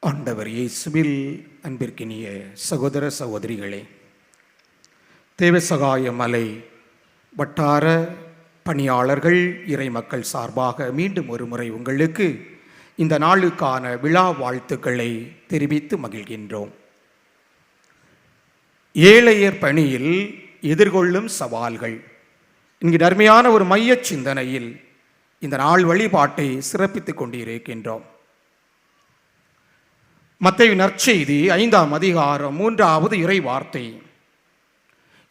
ஆண்டவர் இயேசுவில் அன்பிற்கினிய சகோதர சகோதரிகளே தேவசகாய மலை வட்டார பணியாளர்கள் இறை மக்கள் சார்பாக மீண்டும் ஒரு முறை உங்களுக்கு இந்த நாளுக்கான விழா வாழ்த்துக்களை தெரிவித்து மகிழ்கின்றோம். ஏழையர் பணியில் எதிர்கொள்ளும் சவால்கள். என்கிற அருமையான ஒரு மையச் சிந்தனையில் இந்த நாள் வழிபாட்டை சிறப்பித்துக் கொண்டிருக்கின்றோம். மத்தேயு நற்செய்தி ஐந்தாம் அதிகாரம் மூன்றாவது இறை வார்த்தை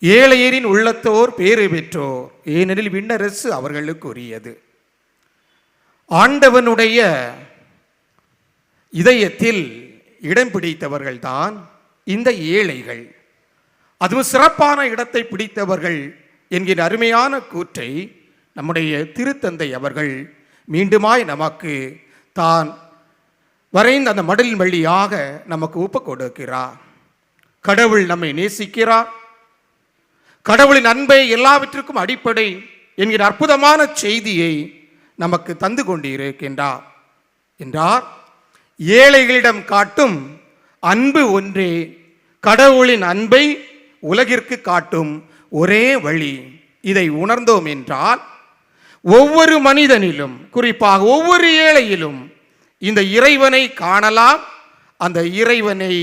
ஏழையரின் உள்ளத்தோர் பேறு பெற்றோர் ஏனெனில் விண்ணரசு அவர்களுக்கு உரியது ஆண்டவனுடைய இதயத்தில் இடம் பிடித்தவர்கள்தான் இந்த ஏழைகள். அதுவும் சிறப்பான இடத்தை பிடித்தவர்கள் என்கிற அருமையான கூற்றை நம்முடைய திருத்தந்தை அவர்கள் மீண்டுமாய் நமக்கு தான் வரைந்து அந்த மடலின் வழியாக நமக்கு ஒப்பு கொடுக்கிறார் கடவுள் நம்மை நேசிக்கிறார் கடவுளின் அன்பை எல்லாவற்றிற்கும் அடிப்படை என்கிற அற்புதமான செய்தியை நமக்கு தந்து கொண்டிருக்கின்றார் என்றார். ஏழைகளிடம் காட்டும் அன்பு ஒன்றே கடவுளின் அன்பை உலகிற்கு காட்டும் ஒரே வழி. இதை உணர்ந்தோம் என்றால் ஒவ்வொரு மனிதனிலும் குறிப்பாக ஒவ்வொரு ஏழையிலும் இந்த இறைவனை காணலாம் அந்த இறைவனை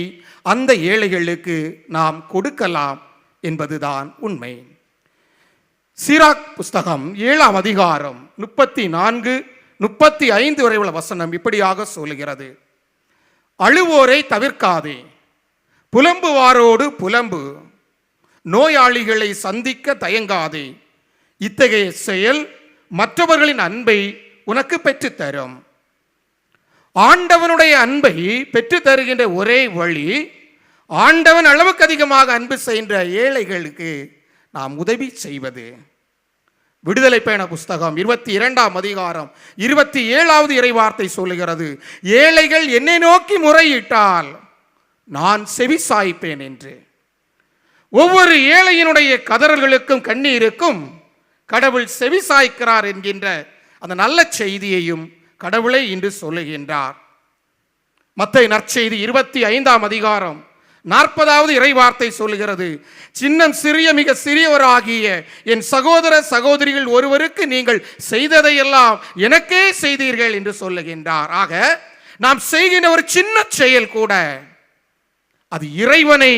அந்த ஏழைகளுக்கு நாம் கொடுக்கலாம் என்பதுதான் உண்மை. சிராக் புஸ்தகம் ஏழாம் அதிகாரம் முப்பத்தி நான்கு முப்பத்தி ஐந்து வரை உள்ள வசனம் இப்படியாக சொல்லுகிறது. அழுவோரை தவிர்க்காதே புலம்புவாரோடு புலம்பு நோயாளிகளை சந்திக்க தயங்காதே இத்தகைய செயல் மற்றவர்களின் அன்பை உனக்கு பெற்றுத்தரும். ஆண்டவனுடைய அன்பை பெற்று தருகின்ற ஒரே வழி ஆண்டவன் அளவுக்கு அதிகமாக அன்பு செய்கின்ற ஏழைகளுக்கு நாம் உதவி செய்வது. விடுதலை பயண புஸ்தகம் இருபத்தி இரண்டாம் அதிகாரம் இருபத்தி ஏழாவது இறைவார்த்தை சொல்லுகிறது ஏழைகள் என்னை நோக்கி முறையிட்டால் நான் செவி சாய்ப்பேன் என்று. ஒவ்வொரு ஏழையினுடைய கதறல்களுக்கும் கண்ணீருக்கும் கடவுள் செவி சாய்க்கிறார் என்கின்ற அந்த நல்ல செய்தியையும் கடவுளை இன்று சொல்லுகின்றார். மத்தை நற்செய்தி இருபத்தி ஐந்தாம் அதிகாரம் நாற்பதாவது இறைவார்த்தை சொல்லுகிறது. சின்னம் சிறிய மிக சிறியவராகிய என் சகோதர சகோதரிகள் ஒருவருக்கு நீங்கள் செய்ததையெல்லாம் எனக்கே செய்தீர்கள் என்று சொல்லுகின்றார். ஆக நாம் செய்கின்ற ஒரு சின்ன செயல் கூட அது இறைவனை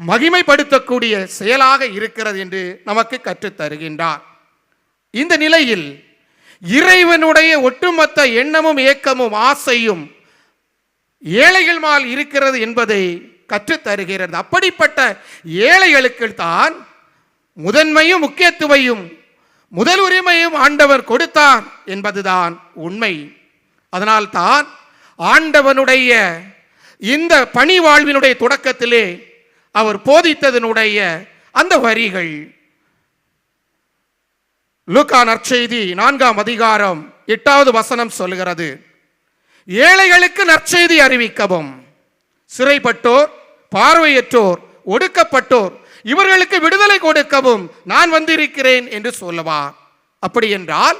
மகிமைப்படுத்தக்கூடிய செயலாக இருக்கிறது என்று நமக்கு கற்றுத் தருகின்றார் இந்த நிலையில் இறைவனுடைய ஒட்டுமொத்த எண்ணமும் ஏக்கமும் ஆசையும் ஏழைகள் மேல் இருக்கிறது என்பதை கற்றுத்தருகிறது. அப்படிப்பட்ட ஏழைகளுக்கு தான் முதன்மையும் முக்கியத்துவையும் முதல் உரிமையும் ஆண்டவர் கொடுத்தார் என்பதுதான் உண்மை. அதனால் தான் ஆண்டவனுடைய இந்த பணி வாழ்வினுடைய தொடக்கத்திலே அவர் போதித்ததனுடைய அந்த வரிகள் லூக்கா நற்செய்தி நான்காம் அதிகாரம் எட்டாவது வசனம் சொல்கிறது ஏழைகளுக்கு நற்செய்தி அறிவிக்கவும். சிறைப்பட்டோர் பார்வையற்றோர் ஒடுக்கப்பட்டோர் இவர்களுக்கு விடுதலை கொடுக்கவும் நான் வந்திருக்கிறேன் என்று சொல்லுவார். அப்படி என்றால்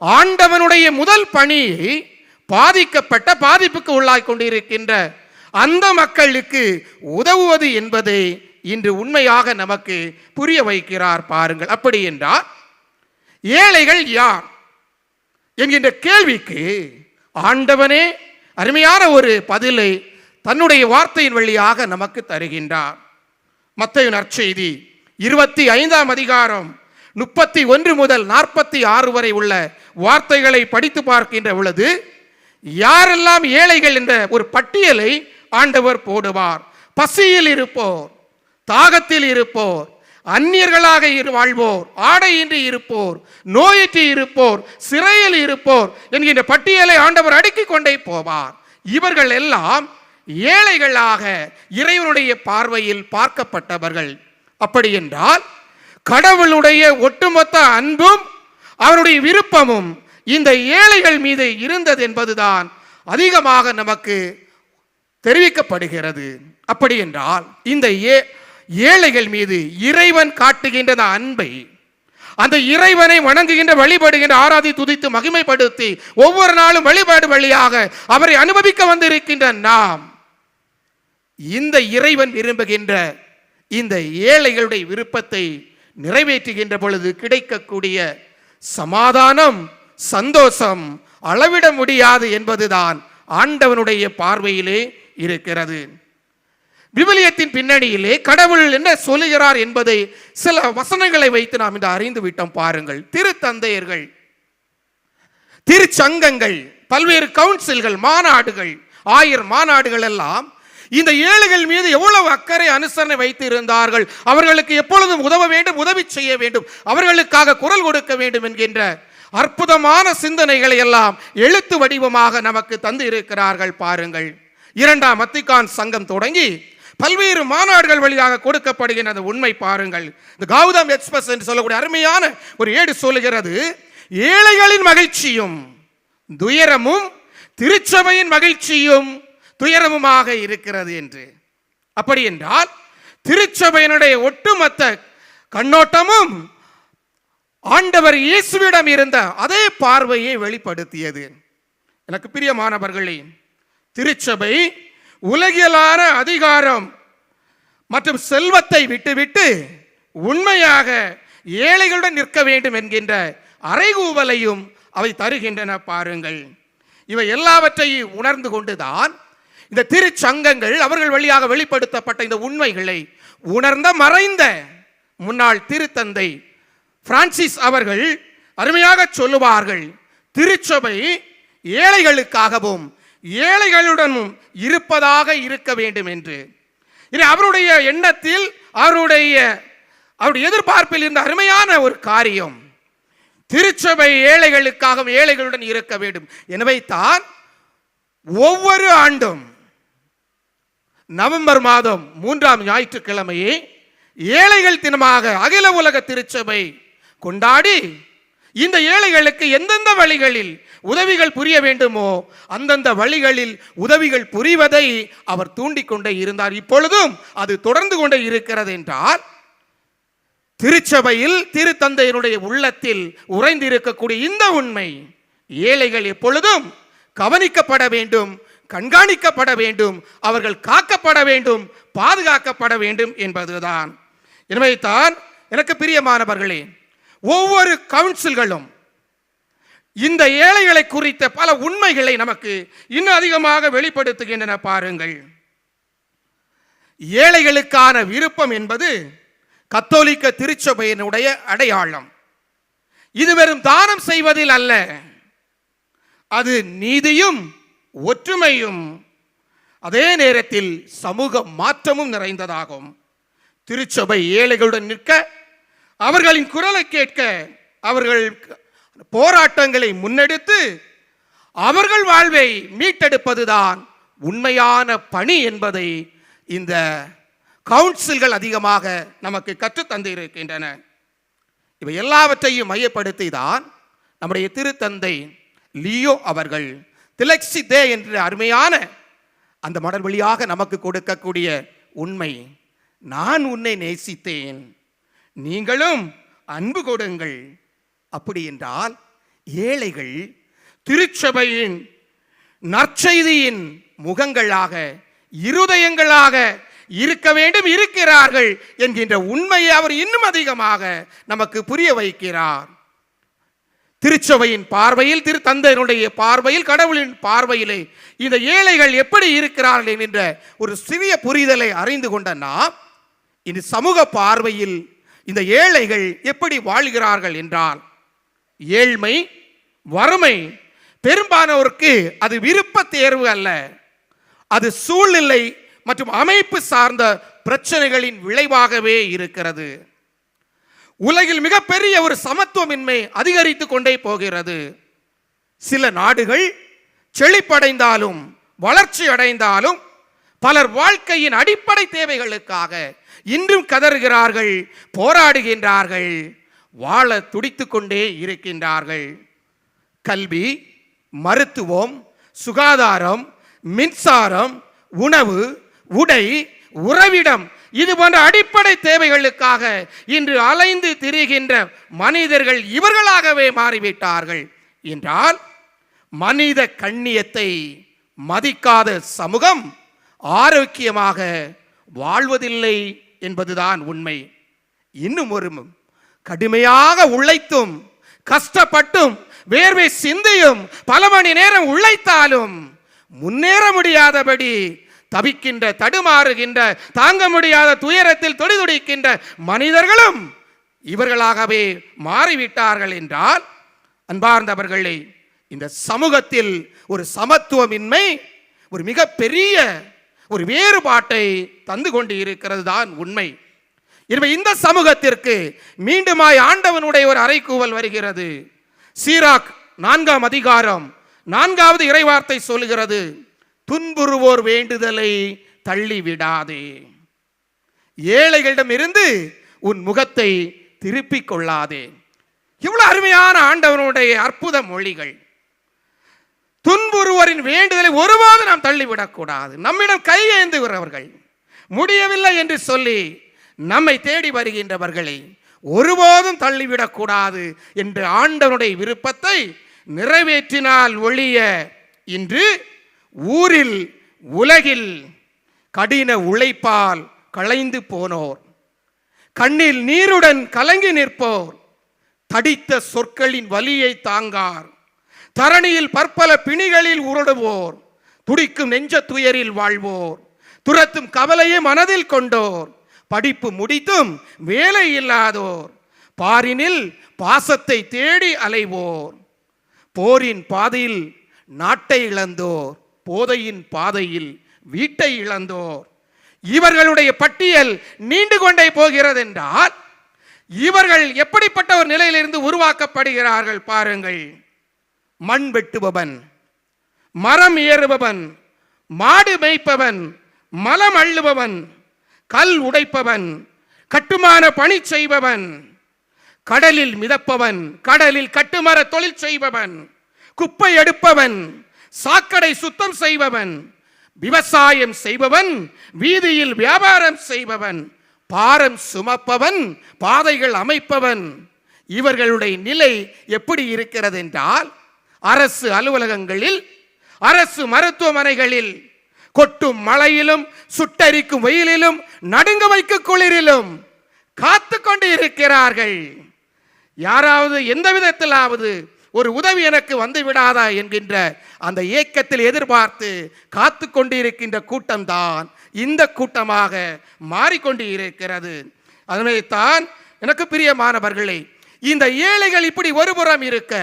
ஆண்டவனுடைய முதல் பணியை பாதிக்கப்பட்ட பாதிப்புக்கு உள்ளாய் கொண்டிருக்கின்ற அந்த மக்களுக்கு உதவுவது என்பதை இன்று உண்மையாக நமக்கு புரிய வைக்கிறார் பாருங்கள். அப்படி என்றால் ஏழைகள் யார் என்கின்ற கேள்விக்கு ஆண்டவனே அருமையான ஒரு பதிலை தன்னுடைய வார்த்தையின் வழியாக நமக்கு தருகின்றார். மத்தைய நற்செய்தி இருபத்தி ஐந்தாம் அதிகாரம் முப்பத்தி ஒன்று முதல் நாற்பத்தி ஆறு வரை உள்ள வார்த்தைகளை படித்து பார்க்கின்ற பொழுது யாரெல்லாம் ஏழைகள் என்ற ஒரு பட்டியலை ஆண்டவர் போடுவார். பசியில் இருப்போர் தாகத்தில் இருப்போர் அந்நியர்களாக இரு வாழ்வோர். ஆடையின்றி இருப்போர். நோயின்றி இருப்போர். சிறையில் இருப்போர் என்கின்ற பட்டியலை ஆண்டவர் அடுக்கிக் கொண்டே போவார். இவர்கள் எல்லாம் ஏழைகளாக இறைவனுடைய பார்வையில் பார்க்கப்பட்டவர்கள். அப்படி என்றால் கடவுளுடைய ஒட்டுமொத்த அன்பும் அவருடைய விருப்பமும் இந்த ஏழைகள் மீது இருந்தது என்பதுதான் அதிகமாக நமக்கு தெரிவிக்கப்படுகிறது. அப்படி என்றால் இந்த ஏ ஏழைகள் மீது இறைவன் காட்டுகின்ற அன்பை. அந்த இறைவனை வணங்குகின்ற வழிபடுகின்ற ஆராதி துதித்து மகிமைப்படுத்தி ஒவ்வொரு நாளும் வழிபாடு வழியாக அவரை அனுபவிக்க வந்திருக்கின்ற நாம். இந்த இறைவன் விரும்புகின்ற இந்த ஏழைகளுடைய விருப்பத்தை நிறைவேற்றுகின்ற பொழுது கிடைக்கக்கூடிய சமாதானம் சந்தோஷம் அளவிட முடியாது என்பதுதான் ஆண்டவனுடைய பார்வையிலே இருக்கிறது. விவிலியத்தின் பின்னணியிலே கடவுள் என்ன சொல்லுகிறார் என்பதை சில வசனங்களை வைத்து நாம் இன்று அறிந்து விட்டோம் பாருங்கள். திருத்தந்தையர்கள் திருச்சங்கங்கள் பல்வேறு கவுன்சில்கள் மாநாடுகள் ஆயிரம் மாநாடுகள் எல்லாம் இந்த ஏழைகள் மீது எவ்வளவு அக்கறை அனுசரணை வைத்து இருந்தார்கள் அவர்களுக்கு எப்பொழுதும் உதவ வேண்டும் உதவி செய்ய வேண்டும் அவர்களுக்காக குரல் கொடுக்க வேண்டும் என்கின்ற அற்புதமான சிந்தனைகளை எல்லாம் எழுத்து வடிவமாக நமக்கு தந்து இருக்கிறார்கள் பாருங்கள். இரண்டாம் மத்திகான் சங்கம் தொடங்கி பல்வேறு மாநாடுகள் வழியாக கொடுக்கப்படுகின்ற அந்த உண்மை பாருங்கள். இந்த கௌதம் எக்ஸ்பிரஸ் என்று சொல்லக்கூடிய அருமையான ஒரு ஏடு சொல்லுகிறது ஏழைகளின் மகிழ்ச்சியும் துயரமும் திருச்சபையின் மகிழ்ச்சியும் துயரமுமாக இருக்கிறது என்று. அப்படி என்றால் திருச்சபையினுடைய ஒட்டுமொத்த கண்ணோட்டமும் ஆண்டவர் இயேசுவிடம் இருந்த அதே பார்வையை வெளிப்படுத்தியது. எனக்கு பிரியமானவர்களே திருச்சபை உலகியலான அதிகாரம் மற்றும் செல்வத்தை விட்டுவிட்டு உண்மையாக ஏழைகளுடன் நிற்க வேண்டும் என்கின்ற அறைகூவலையும் அவை தருகின்றன பாருங்கள். இவை எல்லாவற்றையும் உணர்ந்து கொண்டுதான் இந்த திருச்சங்கங்கள் அவர்கள் வழியாக வெளிப்படுத்தப்பட்ட இந்த உண்மைகளை உணர்ந்த மறைந்த முன்னாள் திருத்தந்தை பிரான்சிஸ் அவர்கள் அருமையாக சொல்லுவார்கள் திருச்சபை ஏழைகளுக்காகவும் ஏழைகளுடனும் இருப்பதாக இருக்க வேண்டும் என்று. இனி அவருடைய எண்ணத்தில் அவருடைய அவருடைய எதிர்பார்ப்பில் இருந்த அருமையான ஒரு காரியம் திருச்சபை ஏழைகளுக்காக ஏழைகளுடன் இருக்க வேண்டும். எனவே தான் ஒவ்வொரு ஆண்டும் நவம்பர் மாதம் மூன்றாம் ஞாயிற்றுக்கிழமையை ஏழைகள் தினமாக அகில உலக திருச்சபை கொண்டாடி இந்த ஏழைகளுக்கு எந்தெந்த வழிகளில் உதவிகள் புரிய வேண்டுமோ அந்தந்த வழிகளில் உதவிகள் புரிவதை அவர் தூண்டிக்கொண்டே இருந்தார். இப்பொழுதும் அது தொடர்ந்து கொண்டே இருக்கிறது என்றால் திருச்சபையில் திருத்தந்தையினுடைய உள்ளத்தில் உறைந்திருக்கக்கூடிய இந்த உண்மை ஏழைகள் எப்பொழுதும் கவனிக்கப்பட வேண்டும் கண்காணிக்கப்பட வேண்டும் அவர்கள் காக்கப்பட வேண்டும் பாதுகாக்கப்பட வேண்டும் என்பதுதான். எனவே தான் எனக்கு பிரியமானவர்களே ஒவ்வொரு கவுன்சில்களும் இந்த ஏழைகளை குறித்த பல உண்மைகளை நமக்கு இன்னும் அதிகமாக வெளிப்படுத்துகின்றன பாருங்கள். ஏழைகளுக்கான விருப்பம் என்பது கத்தோலிக்க திருச்சபையினுடைய அடையாளம். இது வெறும் தானம் செய்வதில் அல்ல. அது நீதியும் ஒற்றுமையும் அதே நேரத்தில் சமூக மாற்றமும் நிறைந்ததாகும். திருச்சபை ஏழைகளுடன் நிற்க அவர்களின் குரலை கேட்க அவர்கள் போராட்டங்களை முன்னெடுத்து அவர்கள் வாழ்வை மீட்டெடுப்பதுதான் உண்மையான பணி என்பதை இந்த கவுன்சில்கள் அதிகமாக நமக்கு கற்றுத் தந்திருக்கின்றன. இவை எல்லாவற்றையும் மையப்படுத்தி தான் நம்முடைய திருத்தந்தை லியோ அவர்கள் திலக்ஸி தே என்ற அருமையான அந்த மடல் வழியாக நமக்கு கொடுக்கக்கூடிய உண்மை நான் உன்னை நேசித்தேன். நீங்களும் அன்பு கொடுங்கள். அப்படி என்றால் ஏழைகள் திருச்சபையின் நற்செய்தியின் முகங்களாக இருதயங்களாக இருக்க வேண்டும் இருக்கிறார்கள் என்கின்ற உண்மையை அவர் இன்னும் அதிகமாக நமக்கு புரிய வைக்கிறார். திருச்சபையின் பார்வையில் திருத்தந்தையினுடைய பார்வையில் கடவுளின் பார்வையிலே இந்த ஏழைகள் எப்படி இருக்கிறார்கள் என்கின்ற ஒரு சிறிய புரிதலை அறிந்து கொண்ட நாம் இந்த சமூக பார்வையில் இந்த ஏழைகள் எப்படி வாழ்கிறார்கள் என்றால் ஏழ்மை வறுமை. பெரும்பானோருக்கு அது விருப்ப தேர்வு அல்ல. அது சூழ்நிலை மற்றும் அமைப்பு சார்ந்த பிரச்சனைகளின் விளைவாகவே இருக்கிறது. உலகில் மிகப்பெரிய ஒரு சமத்துவமின்மை அதிகரித்து கொண்டே போகிறது. சில நாடுகள் செழிப்படைந்தாலும் வளர்ச்சி அடைந்தாலும் பலர் வாழ்க்கையின் அடிப்படை தேவைகளுக்காக இன்றும் கதறுகிறார்கள் போராடுகின்றார்கள். வாழ துடித்து கொண்டே இருக்கின்றார்கள். கல்வி மருத்துவம் சுகாதாரம் மின்சாரம் உணவு உடை உறவிடம் இது போன்ற அடிப்படை தேவைகளுக்காக இன்று அலைந்து திரிகின்ற மனிதர்கள் இவர்களாகவே மாறிவிட்டார்கள். என்றால் மனித கண்ணியத்தை மதிக்காத சமூகம் ஆரோக்கியமாக வாழ்வதில்லை என்பதுதான் உண்மை. இன்னும் ஒரு கடுமையாக உழைத்தும் கஷ்டப்பட்டும் வேர்வை சிந்தியும் பல மணி நேரம் உழைத்தாலும் முன்னேற முடியாதபடி தவிக்கின்ற தடுமாறுகின்ற தாங்க முடியாத துயரத்தில் தொடிதுடிக்கின்ற மனிதர்களும் இவர்களாகவே மாறிவிட்டார்கள் என்றால் அன்பார்ந்தவர்களே இந்த சமூகத்தில் ஒரு சமத்துவமின்மை ஒரு மிகப்பெரிய ஒரு வேறுபாட்டை தந்து கொண்டு இருக்கிறது தான் உண்மை. எனவே இந்த சமூகத்திற்கு மீண்டுமாய் ஆண்டவனுடைய ஒரு அறைகூவல் வருகிறது. சீராக் நான்காம் அதிகாரம் நான்காவது இறைவார்த்தை சொல்லுகிறது துன்புறுவோர் வேண்டுதலை தள்ளிவிடாதே. ஏழைகளிடமிருந்து உன் முகத்தை திருப்பிக் கொள்ளாதே. இவ்வளவு அருமையான ஆண்டவனுடைய அற்புத மொழிகள். துன்புறுவோரின் வேண்டுதலை ஒருபோது நாம் தள்ளிவிடக்கூடாது. நம்மிடம் கையேந்துகிறவர்கள் முடியவில்லை என்று சொல்லி நம்மை தேடி வருகின்றவர்களை ஒருபோதும் தள்ளிவிடக்கூடாது என்று ஆண்டவனுடைய விருப்பத்தை நிறைவேற்றினால் ஒழிய இன்று ஊரில் உலகில் கடின உழைப்பால் களைந்து போனோர் கண்ணில் நீருடன் கலங்கி நிற்போர் தடித்த சொற்களின் வலியை தாங்கார் தரணியில் பற்பல பிணிகளில் உருடுவோர் துடிக்கும் நெஞ்ச துயரில் வாழ்வோர் துரத்தும் கவலையை மனதில் கொண்டோர் படிப்பு முடித்தும் வேலை இல்லாதோர் பாரினில் பாசத்தை தேடி அலைவோர். போரின் பாதையில் நாட்டை இழந்தோர் போதையின் பாதையில் வீட்டை இழந்தோர். இவர்களுடைய பட்டியல் நீண்டு கொண்டே போகிறது என்றால் இவர்கள் எப்படிப்பட்ட ஒரு நிலையிலிருந்து உருவாக்கப்படுகிறார்கள் பாருங்கள். மண் வெட்டுபவன் மரம் ஏறுபவன் மாடு மேய்ப்பவன் மலம் அள்ளுபவன் கல் உடைப்பவன் கட்டுமான பணி செய்பவன் கடலில் மிதப்பவன் கடலில் கட்டுமர தொழில் செய்பவன் குப்பை எடுப்பவன் சாக்கடை சுத்தம் செய்பவன் விவசாயம் செய்பவன் வீதியில் வியாபாரம் செய்பவன் பாரம் சுமப்பவன் பாதைகள் அமைப்பவன். இவர்களுடைய நிலை எப்படி இருக்கிறது என்றால் அரசு அலுவலகங்களில் அரசு மருத்துவமனைகளில் கொட்டும் மழையிலும் சுட்டரிக்கும் வெயிலிலும் நடுங்க வைக்கும் குளிரிலும் காத்து கொண்டு இருக்கிறார்கள். யாராவது எந்த விதத்திலாவது ஒரு உதவி எனக்கு வந்து விடாதா என்கின்ற அந்த ஏக்கத்தில் எதிர்பார்த்து காத்து கொண்டிருக்கின்ற கூட்டம்தான் இந்த கூட்டமாக மாறிக்கொண்டு இருக்கிறது அதனைத்தான் எனக்கு பிரியமானவர்களே இந்த ஏழைகள் இப்படி ஒருபுறம் இருக்க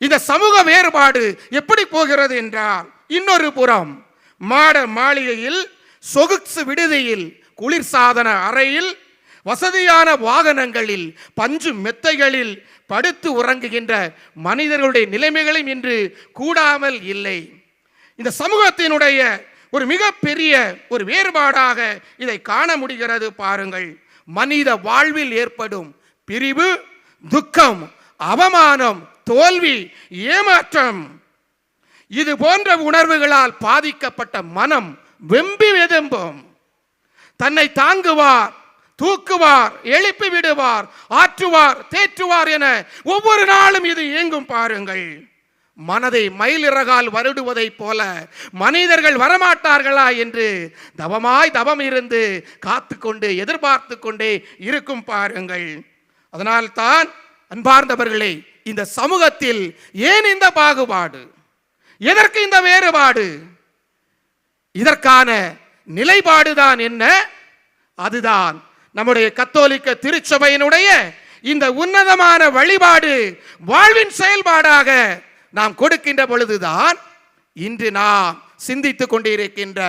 இந்த சமூக வேறுபாடு எப்படி போகிறது என்றால் இன்னொரு புறம். மாட மாளிகையில் சொகுசு விடுதியில் குளிர்சாதன அறையில் வசதியான வாகனங்களில் பஞ்சு மெத்தைகளில் படுத்து உறங்குகின்ற மனிதர்களுடைய நிலைமைகளும் இன்று கூடாமல் இல்லை. இந்த சமூகத்தினுடைய ஒரு மிகப்பெரிய ஒரு வேறுபாடாக இதை காண முடிகிறது பாருங்கள். மனித வாழ்வில் ஏற்படும் பிரிவு துக்கம் அவமானம் தோல்வி ஏமாற்றம். இது போன்ற உணர்வுகளால் பாதிக்கப்பட்ட மனம் வெம்பி வெதும்பும். தன்னை தாங்குவார் தூக்குவார் எழுப்பி விடுவார் ஆற்றுவார் தேற்றுவார் என ஒவ்வொரு நாளும் இது இயங்கும் பாருங்கள். மனதை மயிலிறகால் வருடுவதைப் போல மனிதர்கள் வரமாட்டார்களா என்று தவமாய் தவம் இருந்து காத்து கொண்டு எதிர்பார்த்து கொண்டே இருக்கும் பாருங்கள். அதனால்தான் அன்பார்ந்தவர்களே இந்த சமூகத்தில் ஏன் இந்த பாகுபாடு? எதற்கு இந்த வேறுபாடு? இதற்கான நிலைப்பாடுதான் என்ன? அதுதான் நம்முடைய கத்தோலிக்க திருச்சபையினுடைய இந்த உன்னதமான வழிபாடு வாழ்வின் செயல்பாடாக நாம் கொடுக்கின்ற பொழுதுதான் இன்று நாம் சிந்தித்துக் கொண்டிருக்கின்ற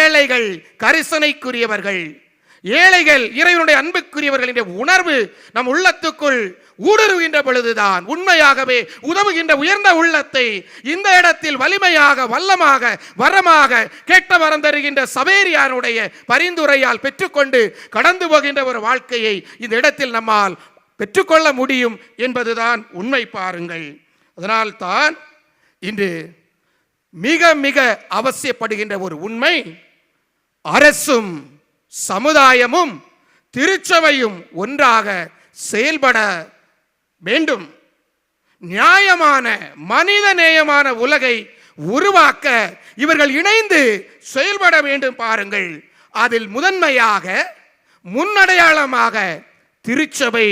ஏழைகள் கரிசனைக்குரியவர்கள் ஏழைகள் இறைவனுடைய அன்புக்குரியவர்கள் என்ற உணர்வு நம் உள்ளத்துக்குள் ஊடுருகின்ற பொழுதுதான் உண்மையாகவே உதவுகின்ற உயர்ந்த உள்ளத்தை இந்த இடத்தில் வலிமையாக வல்லமாக வரமாக கேட்ட வரம் தருகின்ற சபேரியாருடைய பரிந்துரையால் பெற்றுக்கொண்டு கடந்து போகின்ற ஒரு வாழ்க்கையை இந்த இடத்தில் நம்மால் பெற்றுக்கொள்ள முடியும் என்பதுதான் உண்மை பாருங்கள். அதனால்தான் இன்று மிக மிக அவசியப்படுகின்ற ஒரு உண்மை அரசும் சமுதாயமும் திருச்சபையும் ஒன்றாக செயல்பட வேண்டும். நியாயமான மனித நேயமான உலகை உருவாக்க இவர்கள் இணைந்து செயல்பட வேண்டும் பாருங்கள். அதில் முதன்மையாக முன்னடையாளமாக திருச்சபை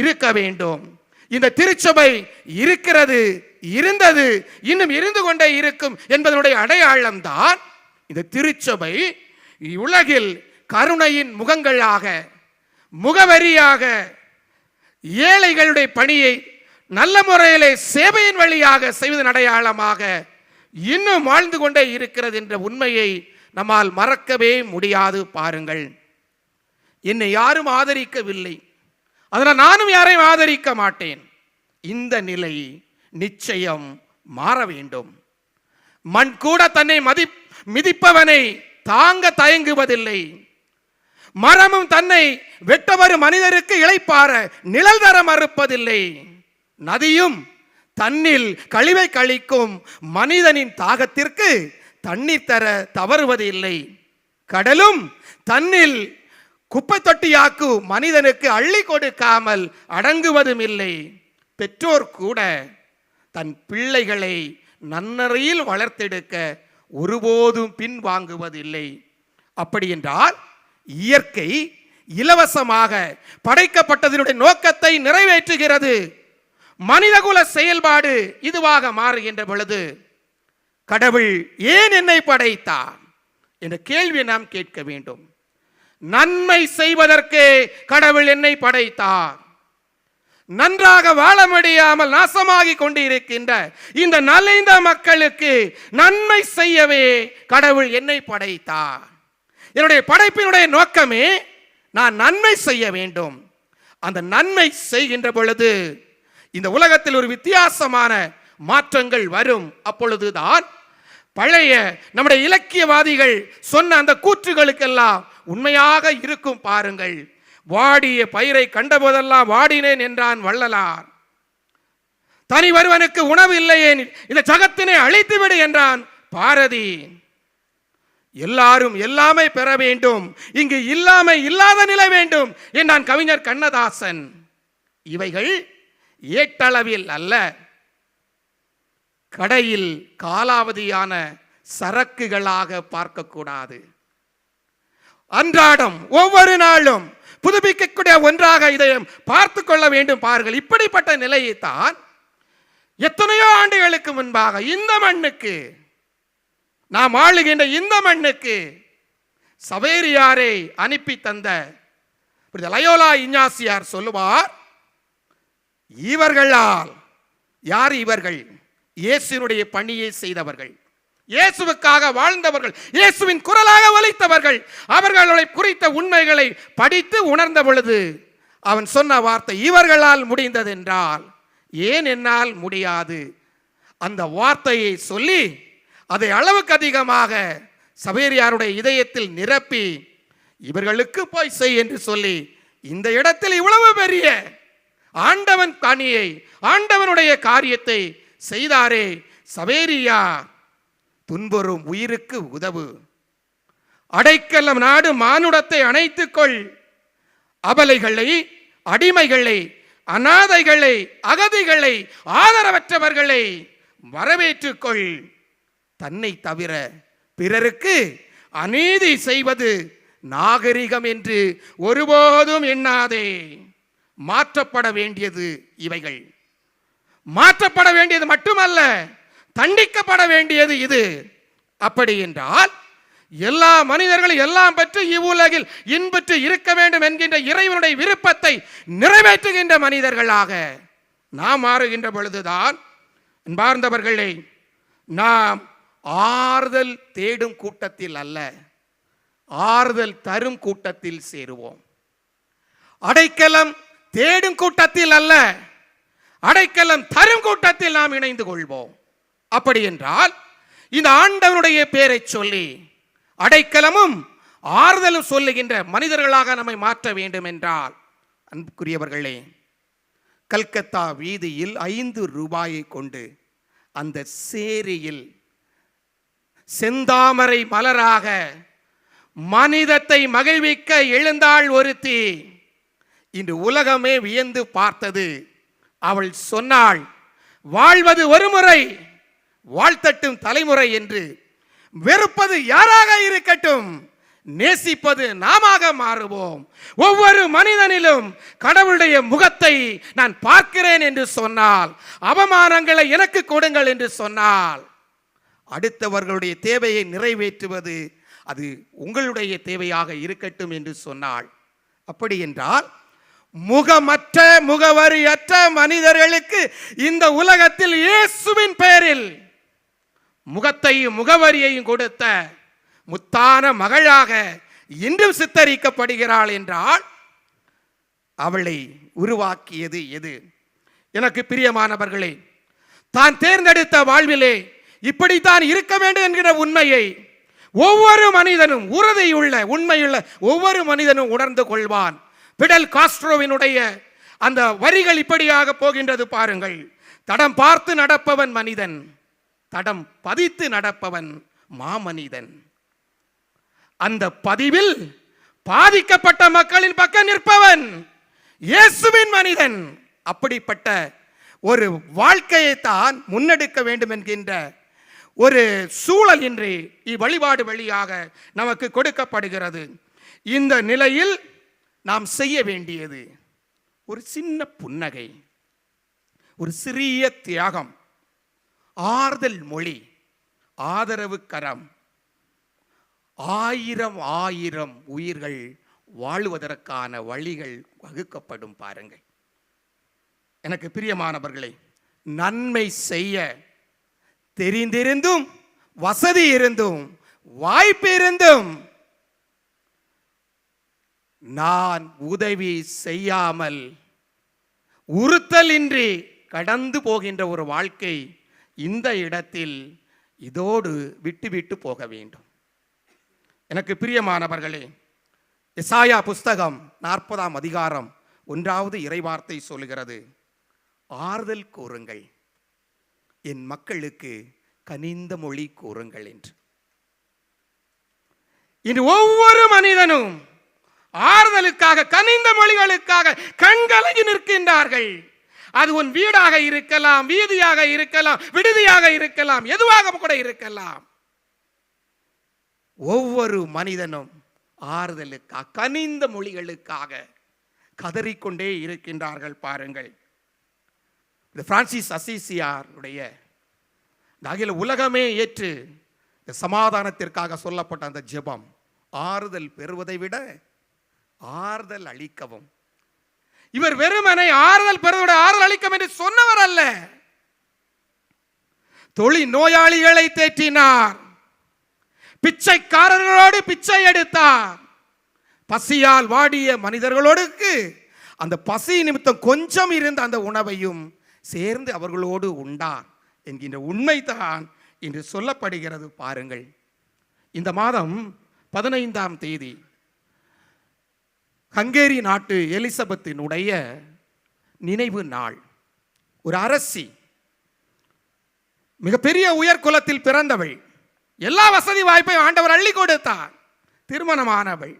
இருக்க வேண்டும். இந்த திருச்சபை இருக்கிறது இருந்தது இன்னும் இருந்து கொண்டே இருக்கும் என்பதனுடைய அடையாளம் தான் இந்த திருச்சபை. உலகில் கருணையின் முகங்களாக முகவரியாக ஏழைகளுடைய பணியை நல்ல முறையிலே சேவையின் வழியாக செய்வதன் அடையாளமாக இன்னும் வாழ்ந்து கொண்டே இருக்கிறது என்ற உண்மையை நம்மால் மறக்கவே முடியாது பாருங்கள். என்னை யாரும் ஆதரிக்கவில்லை. அதனால் நானும் யாரையும் ஆதரிக்க மாட்டேன். இந்த நிலை நிச்சயம் மாற வேண்டும். மண் கூட தன்னை மதி மிதிப்பவனை தாங்க தயங்குவதில்லை. மரமும் தன்னை வெட்ட வரும் மனிதருக்கு இழைப்பார நிழல் தர மறுப்பதில்லை. நதியும் தன்னில் கழிவை கழிக்கும் மனிதனின் தாகத்திற்கு தண்ணீர் தர தவறுவதில்லை. கடலும் தன்னில் குப்பை தொட்டியாக்கு மனிதனுக்கு அள்ளி கொடுக்காமல் அடங்குவதும் இல்லை பெற்றோர் கூட தன் பிள்ளைகளை நன்னறையில் வளர்த்தெடுக்க ஒருபோதும் பின்வாங்குவதில்லை. அப்படி என்றால் இயற்கை இலவசமாக படைக்கப்பட்டதனுடைய நோக்கத்தை நிறைவேற்றுகிறது. மனிதகுல செயல்பாடு இதுவாக மாறுகின்ற பொழுது கடவுள் ஏன் என்னை படைத்தார் என்ற கேள்வியை நாம் கேட்க வேண்டும். நன்மை செய்வதற்கு கடவுள் என்னை படைத்தார் நன்றாக வாழ முடியாமல் நாசமாகி கொண்டிருக்கின்ற இந்த நலிந்த மக்களுக்கு நன்மை செய்யவே கடவுள் என்னை படைத்தார் என்னுடைய படைப்பினுடைய நோக்கமே நான் நன்மை செய்ய வேண்டும். அந்த நன்மை செய்கின்ற பொழுது இந்த உலகத்தில் ஒரு வித்தியாசமான மாற்றங்கள் வரும். அப்பொழுதுதான் பழைய நம்முடைய இலக்கியவாதிகள் சொன்ன அந்த கூற்றுகளுக்கெல்லாம் உண்மையாக இருக்கும் பாருங்கள். வாடிய பயிரை கண்டபோதெல்லாம் வாடினேன் என்றான் வள்ளலார். தனி வருவனுக்கு உணவு இல்லையே இந்த ஜகத்தினை அழித்துவிடு என்றான் பாரதி. எல்லாரும் எல்லாமே பெற வேண்டும். இங்கு இல்லாமை இல்லாத நிலை வேண்டும் என்றான் கவிஞர் கண்ணதாசன். இவைகள் ஏட்டளவில் அல்ல. கடையில் காலாவதியான சரக்குகளாக பார்க்கக்கூடாது. அன்றாடம் ஒவ்வொரு நாளும் புதுப்பிக்கக்கூடிய ஒன்றாக இதை பார்த்து கொள்ள வேண்டும் பாருங்கள். இப்படிப்பட்ட நிலையைத்தான் எத்தனையோ ஆண்டுகளுக்கு முன்பாக இந்த மண்ணுக்கு நாம் ஆளுகின்ற இந்த மண்ணுக்கு சவேரியாரை அனுப்பி தந்த லயோலா இஞ்ஞாசியார் சொல்லுவார் இவர்களால் யார் இவர்கள்? இயேசுனுடைய பணியை செய்தவர்கள். இயேசுவுக்காக வாழ்ந்தவர்கள் இயேசுவின் குரலாக ஒலித்தவர்கள். அவர்களை குறித்த உண்மைகளை படித்து உணர்ந்த பொழுது அவன் சொன்ன வார்த்தை இவர்களால் முடிந்ததென்றால் ஏன் என்னால் முடியாது? அந்த வார்த்தையை சொல்லி அதை அளவுக்கு அதிகமாக சபேரியாருடைய இதயத்தில் நிரப்பி இவர்களுக்கு போய் செய் என்று சொல்லி இந்த இடத்தில் இவ்வளவு பெரிய ஆண்டவன் காணியை ஆண்டவனுடைய காரியத்தை செய்தாரே சவேரியா துன்புறும் உயிருக்கு உதவு. அடைக்கலம் நாடு மானுடத்தை அணைத்துக்கொள். அபலைகளை அடிமைகளை அனாதைகளை அகதிகளை ஆதரவற்றவர்களை வரவேற்றுக்கொள். தன்னை தவிர பிறருக்கு அநீதி செய்வது நாகரிகம் என்று ஒருபோதும் எண்ணாதே. மாற்றப்பட வேண்டியது இவைகள். மாற்றப்பட வேண்டியது மட்டுமல்ல தண்டிக்கப்பட வேண்டியது இது. அப்படி என்றால் எல்லா மனிதர்களும் எல்லாம் பற்றி இவ்வுலகில் இன்பற்று இருக்க வேண்டும் என்கின்ற இறைவனுடைய விருப்பத்தை நிறைவேற்றுகின்ற மனிதர்களாக நாம் மாறுகின்ற பொழுதுதான் அன்பார்ந்தவர்களே நாம் ஆறுதல் தேடும் கூட்டத்தில் அல்ல ஆறுதல் தரும் கூட்டத்தில் சேருவோம். அடைக்கலம் தேடும் கூட்டத்தில் அல்ல அடைக்கலம் தரும் கூட்டத்தில் நாம் இணைந்து கொள்வோம். அப்படி என்றால் இந்த ஆண்டவனுடைய பெயரை சொல்லி அடைக்கலமும் ஆறுதலும் சொல்லுகின்ற மனிதர்களாக நம்மை மாற்ற வேண்டும் என்றால் அன்புக்குரியவர்களே கல்கத்தா வீதியில் ஐந்து ரூபாயை கொண்டு அந்த சேரியில் செந்தாமரை மலராக மனிதத்தை மகிழ்விக்க எழுந்தாள் ஒருத்தி. இன்று உலகமே வியந்து பார்த்தது. அவள் சொன்னாள் வாழ்வது ஒரு முறை வாழ்த்தட்டும் தலைமுறை என்று. வெறுப்பது யாராக இருக்கட்டும் நேசிப்பது நாமாக மாறுவோம். ஒவ்வொரு மனிதனிலும் கடவுளுடைய முகத்தை நான் பார்க்கிறேன் என்று சொன்னால் அவமானங்களை எனக்கு கொடுங்கள் என்று சொன்னால் அடுத்தவர்களுடைய தேவையை நிறைவேற்றுவது அது உங்களுடைய தேவையாக இருக்கட்டும் என்று சொன்னாள். அப்படி என்றால் முகமற்ற முகவரியற்ற மனிதர்களுக்கு இந்த உலகத்தில் இயேசுவின் பெயரில் முகத்தையும் முகவரியையும் கொடுத்த முத்தான மகளாக இன்றும் சித்தரிக்கப்படுகிறாள் என்றால் அவளை உருவாக்கியது எது? எனக்கு பிரியமானவர்களே தான் தேர்ந்தெடுத்த வாழ்விலே இப்படித்தான் இருக்க வேண்டும் என்கிற உண்மையை ஒவ்வொரு மனிதனும் உறுதியுள்ள உண்மையுள்ள ஒவ்வொரு மனிதனும் உணர்ந்து கொள்வான். பிடல் காஸ்ட்ரோவினுடைய அந்த வரிகள் இப்படியாக போகின்றது பாருங்கள். தடம் பார்த்து நடப்பவன் மனிதன் தடம் பதித்து நடப்பவன் மாமனிதன். அந்த பதிவில் பாதிக்கப்பட்ட மக்களின் பக்கம் நிற்பவன் இயேசுவின் மனிதன். அப்படிப்பட்ட ஒரு வாழ்க்கையை தான் முன்னெடுக்க வேண்டும் என்கின்ற ஒரு சூழல் இன்றி இவ்வழிபாடு வழியாக நமக்கு கொடுக்கப்படுகிறது. இந்த நிலையில் நாம் செய்ய வேண்டியது ஒரு சின்ன புன்னகை ஒரு சிறிய தியாகம் ஆறுதல் மொழி ஆதரவு கரம். ஆயிரம் ஆயிரம் உயிர்கள் வாழ்வதற்கான வழிகள் வகுக்கப்படும் பாருங்கள். எனக்கு பிரியமானவர்களே நன்மை செய்ய தெரிந்திருந்தும் வசதி இருந்தும் வாய்ப்பு இருந்தும் நான் உதவி செய்யாமல் உறுத்தலின்றி கடந்து போகின்ற ஒரு வாழ்க்கை இந்த இடத்தில் இதோடு விட்டுவிட்டு போக வேண்டும். எனக்கு பிரியமானவர்களே எசாயா புஸ்தகம் நாற்பதாம் அதிகாரம் ஒன்றாவது இறைவார்த்தை சொல்கிறது ஆறுதல் கூறுங்கள். என் மக்களுக்கு கனிந்த மொழி கூறுங்கள் என்று. இன்று ஒவ்வொரு மனிதனும் ஆறுதலுக்காக கனிந்த மொழிகளுக்காக கண்கலங்கி நிற்கின்றார்கள். அது உன் வீடாக இருக்கலாம் வீதியாக இருக்கலாம் விடுதியாக இருக்கலாம் எதுவாக கூட இருக்கலாம். ஒவ்வொரு மனிதனும் ஆறுதலுக்காக கனிந்த மொழிகளுக்காக கதறிக்கொண்டே இருக்கின்றார்கள் பாருங்கள். இந்த பிரான்சிஸ் அசிசியாருடைய இந்த அகில உலகமே ஏற்று இந்த சமாதானத்திற்காக சொல்லப்பட்ட அந்த ஜெபம் ஆறுதல் பெறுவதை விட ஆறுதல் அளிக்கவும். இவர் வெறுமனை ஆறுதல் பெறுவதை ஆறுதல் அளிக்கும் என்று சொன்னவர் அல்ல. தொழில் நோயாளிகளை தேற்றினார். பிச்சைக்காரர்களோடு பிச்சை எடுத்தார். பசியால் வாடிய மனிதர்களோடுக்கு அந்த பசி நிமித்தம் கொஞ்சம் இருந்த அந்த உணவையும் சேர்ந்து அவர்களோடு உண்டார் என்கின்ற உண்மைதான் இன்று சொல்லப்படுகிறது பாருங்கள். இந்த மாதம் பதினைந்தாம் தேதி ஹங்கேரி நாட்டு எலிசபெத்தினுடைய நினைவு நாள். ஒரு அரசி மிகப்பெரிய உயர்குலத்தில் பிறந்தவள். எல்லா வசதி வாய்ப்பையும் ஆண்டவர் அள்ளி கொடுத்தார் திருமணமானவள்.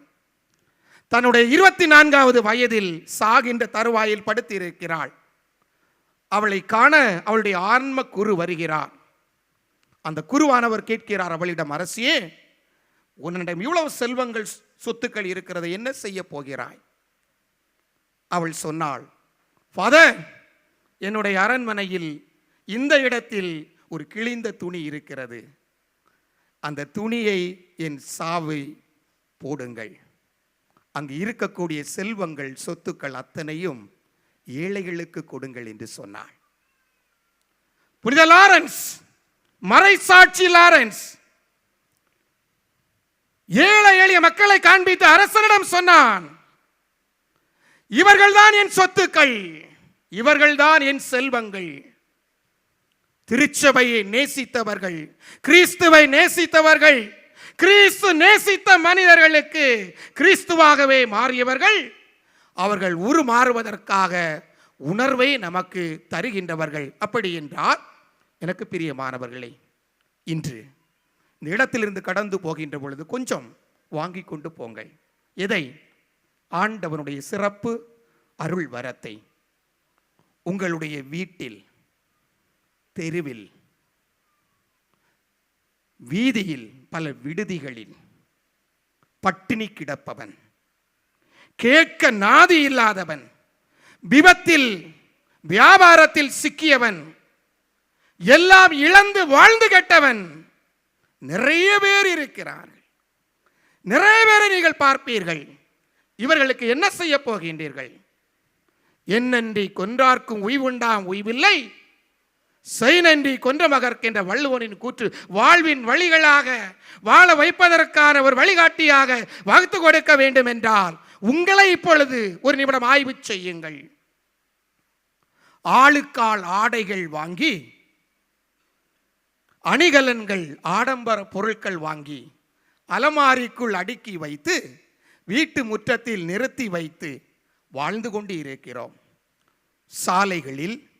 தன்னுடைய இருபத்தி நான்காவது வயதில் சாகின்ற தருவாயில் படுத்திருக்கிறாள். அவளை காண அவளுடைய ஆன்ம குரு வருகிறார். அந்த குருவானவர் கேட்கிறார் அவளிடம் அரசியே உன்னிடம் இவ்வளவு செல்வங்கள் சொத்துக்கள் இருக்கிறது என்ன செய்ய போகிறாய்? அவள் சொன்னாள் ஃபாதர் என்னுடைய அரண்மனையில் இந்த இடத்தில் ஒரு கிழிந்த துணி இருக்கிறது. அந்த துணியை என் சாவு போடுங்கள். அங்கு இருக்கக்கூடிய செல்வங்கள் சொத்துக்கள் அத்தனையும் ஏழைகளுக்கு கொடுங்கள் என்று சொன்னாள். புனித லாரன்ஸ் மறைசாட்சி லாரன்ஸ். ஏழை எளிய மக்களை காண்பித்து அரசனிடம் சொன்னான் இவர்கள்தான் என் சொத்துக்கள் இவர்கள்தான் என் செல்வங்கள். திருச்சபையை நேசித்தவர்கள் கிறிஸ்துவை நேசித்தவர்கள் கிறிஸ்து நேசித்த மனிதர்களுக்கு கிறிஸ்துவாகவே மாறியவர்கள். அவர்கள் உருமாறுவதற்காக உணர்வை நமக்கு தருகின்றவர்கள். அப்படி என்றால் எனக்கு பிரியமானவர்களே இன்று இந்த இடத்திலிருந்து கடந்து போகின்ற பொழுது கொஞ்சம் வாங்கி கொண்டு போங்கள். எதை? ஆண்டவனுடைய சிறப்பு அருள் வரத்தை உங்களுடைய வீட்டில் தெருவில் வீதியில் பல விடுதிகளில் பட்டினி கிடப்பவன். கேட்க நாதி இல்லாதவன் விபத்தில் வியாபாரத்தில் சிக்கியவன் எல்லாம் இழந்து வாழ்ந்து கெட்டவன் நிறைய பேர் இருக்கிறார்கள். நிறைய பேரை நீங்கள் பார்ப்பீர்கள். இவர்களுக்கு என்ன செய்ய போகின்றீர்கள்? என்னன்றி கொன்றார்க்கும் உய்வுண்டாம் உய்வில்லை. செய்நன்றி கொன்ற மகர்க்கின்ற வள்ளுவனின் கூற்று வாழ்வின் வழிகளாக வாழ வைப்பதற்கான ஒரு வழிகாட்டியாக வகுத்து கொடுக்க வேண்டும் என்றால் உங்களை இப்பொழுது ஒரு நிமிடம் ஆய்வு செய்யுங்கள். ஆளுக்கால் ஆடைகள் வாங்கி அணிகலன்கள் ஆடம்பர பொருட்கள் வாங்கி அலமாரிக்குள் அடுக்கி வைத்து வீட்டு முற்றத்தில் நிறுத்தி வைத்து வாழ்ந்து கொண்டு இருக்கிறோம். சாலைகளில்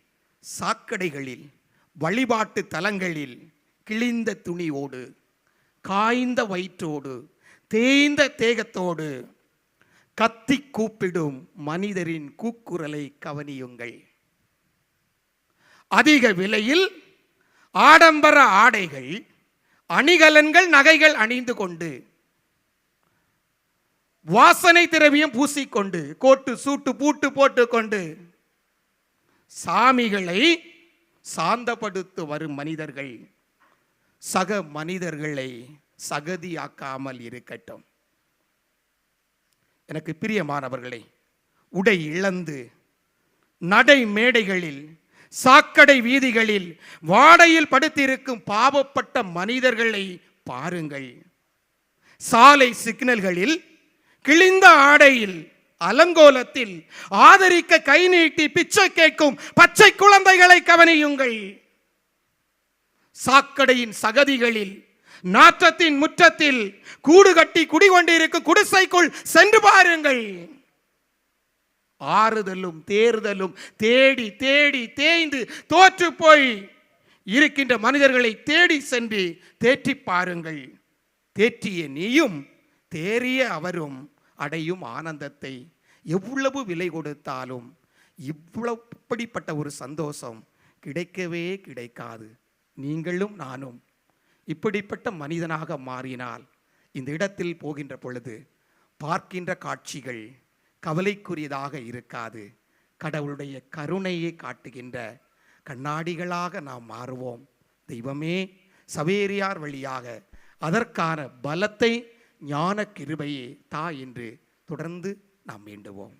சாக்கடைகளில் வழிபாட்டு தலங்களில் கிழிந்த துணியோடு காய்ந்த வயிற்றோடு தேய்ந்த தேகத்தோடு கத்தி கூப்பிடும் மனிதரின் கூக்குரலை கவனியுங்கள். அதிக விலையில் ஆடம்பர ஆடைகள் அணிகலன்கள் நகைகள் அணிந்து கொண்டு வாசனை திரவியம் பூசிக்கொண்டு கோட்டு சூட்டு பூட்டு போட்டுக்கொண்டு சாமிகளை சாந்தப்படுத்து வரும் மனிதர்கள் சக மனிதர்களை சகதியாக்காமல் இருக்கட்டும். எனக்கு பிரியமானவர்களே உடை இழந்து நடை மேடைகளில் சாக்கடை வீதிகளில் வாடையில் படுத்திருக்கும் பாவப்பட்ட மனிதர்களை பாருங்கள். சாலை சிக்னல்களில் கிழிந்த ஆடையில் அலங்கோலத்தில் ஆதரிக்க கை நீட்டி பிச்சை கேட்கும் பச்சை குழந்தைகளை கவனியுங்கள். சாக்கடையின் சகதிகளில் நாற்றத்தின் முற்றத்தில் கூடு கட்டி குடிகொண்டிருக்கும் குடிசைக்குள் சென்று பாருங்கள். ஆறுதலும் தேறுதலும் தேடி தேடி தேய்ந்து தோற்று போய் இருக்கின்ற மனிதர்களை தேடி சென்று தேற்றி பாருங்கள். தேற்றிய நீயும் தேறிய அவரும் அடையும் ஆனந்தத்தை எவ்வளவு விலை கொடுத்தாலும் இவ்வளவு இப்படிப்பட்ட ஒரு சந்தோஷம் கிடைக்கவே கிடைக்காது. நீங்களும் நானும் இப்படிப்பட்ட மனிதனாக மாறினால் இந்த இடத்தில் போகின்ற பொழுது பார்க்கின்ற காட்சிகள் கவலைக்குரியதாக இருக்காது. கடவுளுடைய கருணையை காட்டுகின்ற கண்ணாடிகளாக நாம் மாறுவோம். தெய்வமே சவேரியார் வழியாக அதற்கான பலத்தை ஞான கிருபையே தா என்று தொடர்ந்து நாம் வேண்டுவோம்.